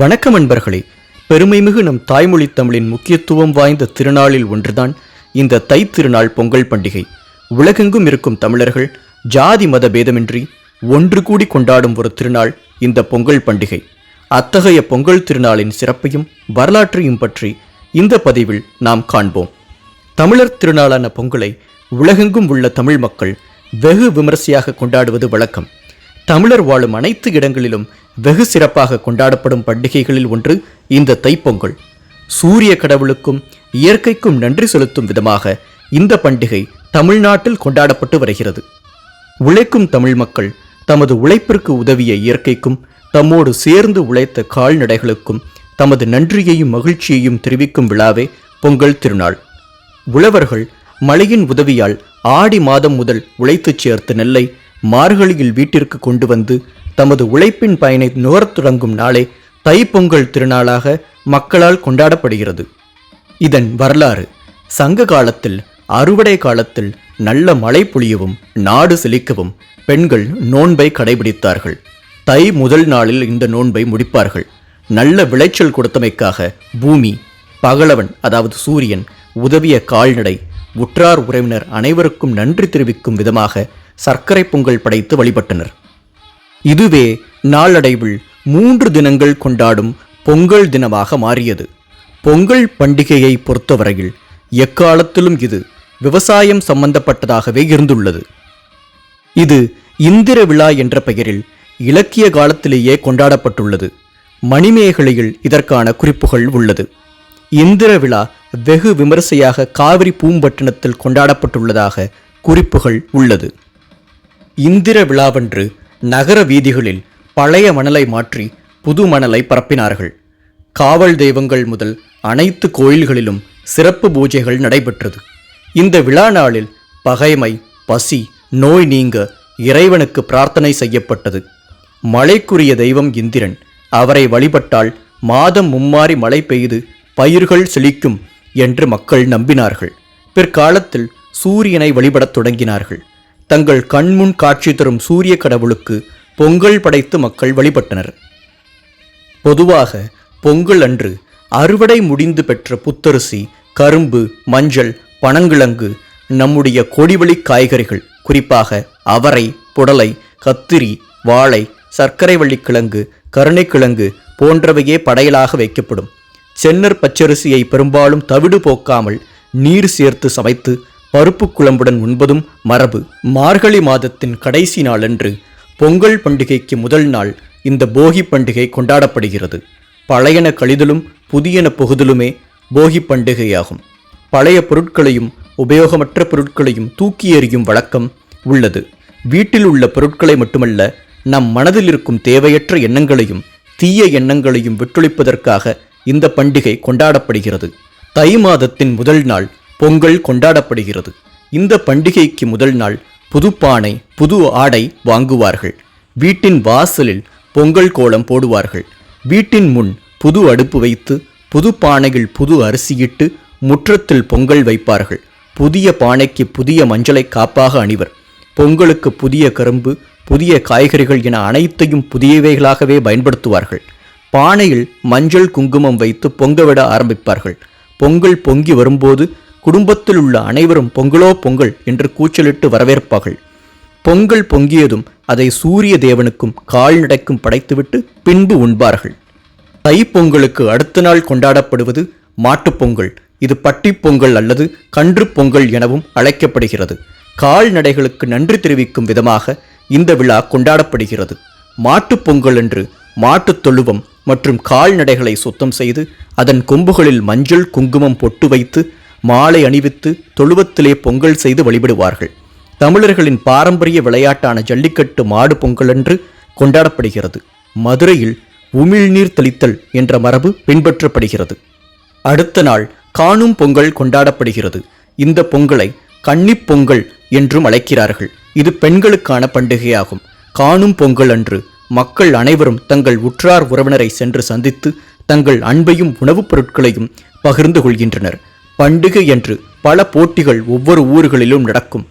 வணக்கம் அன்பர்களே. பெருமைமிகு நம் தாய்மொழி தமிழின் முக்கியத்துவம் வாய்ந்த திருநாளில் ஒன்றுதான் இந்த தை திருநாள் பொங்கல் பண்டிகை. உலகெங்கும் இருக்கும் தமிழர்கள் ஜாதி மத பேதமின்றி ஒன்று கூடி கொண்டாடும் ஒரு திருநாள் இந்த பொங்கல் பண்டிகை. அத்தகைய பொங்கல் திருநாளின் சிறப்பையும் வரலாற்றையும் பற்றி இந்த பதிவில் நாம் காண்போம். தமிழர் திருநாளான பொங்கலை உலகெங்கும் உள்ள தமிழ் மக்கள் வெகு விமரிசையாக கொண்டாடுவது வழக்கம். தமிழர் வாழும் அனைத்து இடங்களிலும் வெகு சிறப்பாக கொண்டாடப்படும் பண்டிகைகளில் ஒன்று இந்த தைப்பொங்கல். சூரிய கடவுளுக்கும் இயற்கைக்கும் நன்றி செலுத்தும் விதமாக இந்த பண்டிகை தமிழ்நாட்டில் கொண்டாடப்பட்டு வருகிறது. உழைக்கும் தமிழ் மக்கள் தமது உழைப்பிற்கு உதவிய இயற்கைக்கும் தம்மோடு சேர்ந்து உழைத்த கால்நடைகளுக்கும் தமது நன்றியையும் மகிழ்ச்சியையும் தெரிவிக்கும் விழாவே பொங்கல் திருநாள். உழவர்கள் மழையின் உதவியால் ஆடி மாதம் முதல் உழைத்துச் சேர்த்த நெல்லை மார்கழியில் வீட்டிற்கு கொண்டு வந்து தமது உழைப்பின் பயனை நுகரத் தொடங்கும் நாளே தைப்பொங்கல் திருநாளாக மக்களால் கொண்டாடப்படுகிறது. இதன் வரலாறு சங்க காலத்தில் அறுவடை காலத்தில் நல்ல மழை பொழியவும் நாடு செழிக்கவும் பெண்கள் நோன்பை கடைபிடித்தார்கள். தை முதல் நாளில் இந்த நோன்பை முடிப்பார்கள். நல்ல விளைச்சல் கொடுத்தமைக்காக பூமி பகலவன் அதாவது சூரியன் உதவிய கால்நடை உற்றார் உறவினர் அனைவருக்கும் நன்றி தெரிவிக்கும் விதமாக சர்க்கரை பொங்கல் படைத்து வழிபட்டனர். இதுவே நாளடைவில் மூன்று தினங்கள் கொண்டாடும் பொங்கல் தினமாக மாறியது. பொங்கல் பண்டிகையை பொறுத்தவரையில் எக்காலத்திலும் இது விவசாயம் சம்பந்தப்பட்டதாகவே இருந்துள்ளது. இது இந்திர விழா என்ற பெயரில் இலக்கிய காலத்திலேயே கொண்டாடப்பட்டுள்ளது. மணிமேகலையில் இதற்கான குறிப்புகள் உள்ளது. இந்திர விழா வெகு விமரிசையாக காவிரி பூம்பட்டினத்தில் கொண்டாடப்பட்டுள்ளதாக குறிப்புகள் உள்ளது. இந்திர விழாவன்று நகர வீதிகளில் பழைய மணலை மாற்றி புது மணலை பரப்பினார்கள். காவல் தெய்வங்கள் முதல் அனைத்து கோயில்களிலும் சிறப்பு பூஜைகள் நடைபெற்றது. இந்த விழா நாளில் பகைமை பசி நோய் நீங்க இறைவனுக்கு பிரார்த்தனை செய்யப்பட்டது. மழைக்குரிய தெய்வம் இந்திரன் அவரை வழிபட்டால் மாதம் மும்மாறி மழை பெய்து பயிர்கள் செழிக்கும் என்று மக்கள் நம்பினார்கள். பிற்காலத்தில் சூரியனை வழிபடத் தொடங்கினார்கள். தங்கள் கண்முன் காட்சி தரும் சூரிய கடவுளுக்கு பொங்கல் படைத்து மக்கள் வழிபட்டனர். பொதுவாக பொங்கல் அன்று அறுவடை முடிந்து பெற்ற புத்தரிசி கரும்பு மஞ்சள் பனங்கிழங்கு நம்முடைய கொடிவழி காய்கறிகள் குறிப்பாக அவரை புடலை கத்திரி வாழை சர்க்கரை வள்ளிக்கிழங்கு கருணைக்கிழங்கு போன்றவையே படையலாக வைக்கப்படும். சென்னர் பச்சரிசியை பெரும்பாலும் தவிடு போக்காமல் நீர் சேர்த்து சமைத்து பருப்பு குழம்புடன் உண்பதும் மரபு. மார்கழி மாதத்தின் கடைசி நாளன்று பொங்கல் பண்டிகைக்கு முதல் நாள் இந்த போகி பண்டிகை கொண்டாடப்படுகிறது. பழையன கழிதலும் புதியன புகுதலுமே போகி பண்டிகையாகும். பழைய பொருட்களையும் உபயோகமற்ற பொருட்களையும் தூக்கி எறியும் வழக்கம் உள்ளது. வீட்டில் உள்ள பொருட்களை மட்டுமல்ல நம் மனதில் இருக்கும் தேவையற்ற எண்ணங்களையும் தீய எண்ணங்களையும் விட்டொழிப்பதற்காக இந்த பண்டிகை கொண்டாடப்படுகிறது. தை மாதத்தின் முதல் நாள் பொங்கல் கொண்டாடப்படுகிறது. இந்த பண்டிகைக்கு முதல் நாள் புது பானை புது ஆடை வாங்குவார்கள். வீட்டின் வாசலில் பொங்கல் கோலம் போடுவார்கள். வீட்டின் முன் புது அடுப்பு வைத்து புது பானையில் புது அரிசியிட்டு முற்றத்தில் பொங்கல் வைப்பார்கள். புதிய பானைக்கு புதிய மஞ்சளை காப்பாக அணிவர். பொங்கலுக்கு புதிய கரும்பு புதிய காய்கறிகள் என அனைத்தையும் புதியவைகளாகவே பயன்படுத்துவார்கள். பானையில் மஞ்சள் குங்குமம் வைத்து பொங்கவிட ஆரம்பிப்பார்கள். பொங்கல் பொங்கி வரும்போது குடும்பத்தில் உள்ள அனைவரும் பொங்கலோ பொங்கல் என்று கூச்சலிட்டு வரவேற்பார்கள். பொங்கல் பொங்கியதும் அதை சூரிய தேவனுக்கும் கால்நடைக்கும் படைத்துவிட்டு பின்பு உண்பார்கள். தைப்பொங்கலுக்கு அடுத்த நாள் கொண்டாடப்படுவது மாட்டுப்பொங்கல் இது பட்டிப்பொங்கல் அல்லது கன்று பொங்கல் எனவும் அழைக்கப்படுகிறது. கால்நடைகளுக்கு நன்றி தெரிவிக்கும் விதமாக இந்த விழா கொண்டாடப்படுகிறது. மாட்டுப் பொங்கல் என்று மாட்டுத் தொழுவம் மற்றும் கால்நடைகளை சுத்தம் செய்து அதன் கொம்புகளில் மஞ்சள் குங்குமம் பொட்டு வைத்து மாலை அணிவித்து தொழுவத்திலே பொங்கல் செய்து வழிபடுவார்கள். தமிழர்களின் பாரம்பரிய விளையாட்டான ஜல்லிக்கட்டு மாடு பொங்கலன்று கொண்டாடப்படுகிறது. மதுரையில் உமிழ்நீர் தெளித்தல் என்ற மரபு பின்பற்றப்படுகிறது. அடுத்த நாள் காணும் பொங்கல் கொண்டாடப்படுகிறது. இந்த பொங்கலை கன்னிப் பொங்கல் என்றும் அழைக்கிறார்கள். இது பெண்களுக்கான பண்டிகையாகும். காணும் பொங்கல் அன்று மக்கள் அனைவரும் தங்கள் உற்றார் உறவினரை சென்று சந்தித்து தங்கள் அன்பையும் உணவுப் பொருட்களையும் பகிர்ந்து கொள்கின்றனர். பண்டிகை என்று பல போட்டிகள் ஒவ்வொரு ஊர்களிலும் நடக்கும்.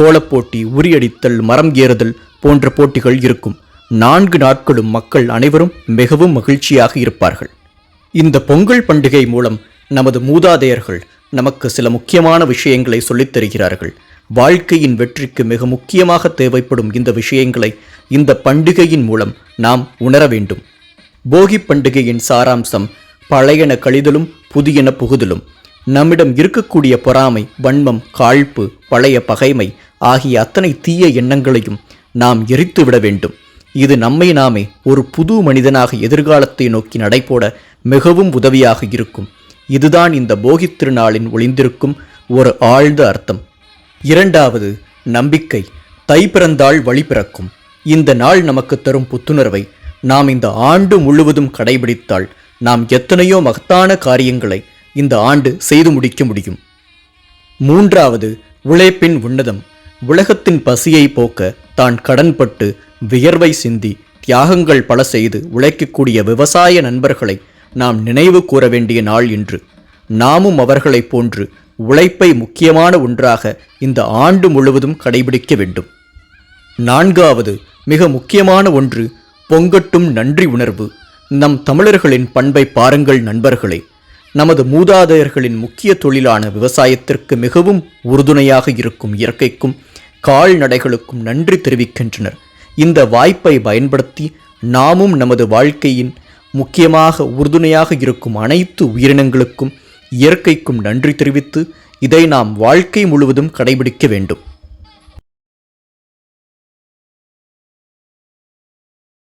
கோலப்போட்டி உரியடித்தல் மரம் ஏறுதல் போன்ற போட்டிகள் இருக்கும். நான்கு நாட்களும் மக்கள் அனைவரும் மிகவும் மகிழ்ச்சியாக இருப்பார்கள். இந்த பொங்கல் பண்டிகை மூலம் நமது மூதாதையர்கள் நமக்கு சில முக்கியமான விஷயங்களை சொல்லித் தருகிறார்கள். வாழ்க்கையின் வெற்றிக்கு மிக முக்கியமாக தேவைப்படும் இந்த விஷயங்களை இந்த பண்டிகையின் மூலம் நாம் உணர வேண்டும். போகி பண்டிகையின் சாராம்சம் பழையன கழிதலும் புதியன புகுதலும். நம்மிடம் இருக்கக்கூடிய பொறாமை வன்மம் காழ்ப்பு பழைய பகைமை ஆகிய அத்தனை தீய எண்ணங்களையும் நாம் எரித்து விட வேண்டும். இது நம்மை நாமே ஒரு புது மனிதனாக எதிர்காலத்தை நோக்கி நடைபோட மிகவும் உதவியாக இருக்கும். இதுதான் இந்த போகித் திருநாளின் ஒளிந்திருக்கும் ஒரு ஆழ்ந்த அர்த்தம். இரண்டாவது நம்பிக்கை. தை பிறந்தால் வழி பிறக்கும். இந்த நாள் நமக்கு தரும் புத்துணர்வை நாம் இந்த ஆண்டு முழுவதும் கடைபிடித்தால் நாம் எத்தனையோ மகத்தான காரியங்களை இந்த ஆண்டு செய்து முடிக்க முடியும். மூன்றாவது உழைப்பின் உன்னதம். உலகத்தின் பசியை போக்க தான் கடன்பட்டு வியர்வை சிந்தி தியாகங்கள் பல செய்து உழைக்கக்கூடிய விவசாய நண்பர்களை நாம் நினைவு கூற வேண்டிய நாள் இன்று. நாமும் அவர்களைப் போன்று உழைப்பை முக்கியமான ஒன்றாக இந்த ஆண்டு முழுவதும் கடைபிடிக்க வேண்டும். நான்காவது மிக முக்கியமான ஒன்று பொங்கட்டும் நன்றி உணர்வு. நம் தமிழர்களின் பண்பை பாருங்கள் நண்பர்களே. நமது மூதாதையர்களின் முக்கிய தொழிலான விவசாயத்திற்கு மிகவும் உறுதுணையாக இருக்கும் இயற்கைக்கும் கால்நடைகளுக்கும் நன்றி தெரிவிக்கின்றனர். இந்த வாய்ப்பை பயன்படுத்தி நாமும் நமது வாழ்க்கையின் முக்கியமாக உறுதுணையாக இருக்கும் அனைத்து உயிரினங்களுக்கும் இயற்கைக்கும் நன்றி தெரிவித்து இதை நாம் வாழ்க்கை முழுவதும் கடைபிடிக்க வேண்டும்.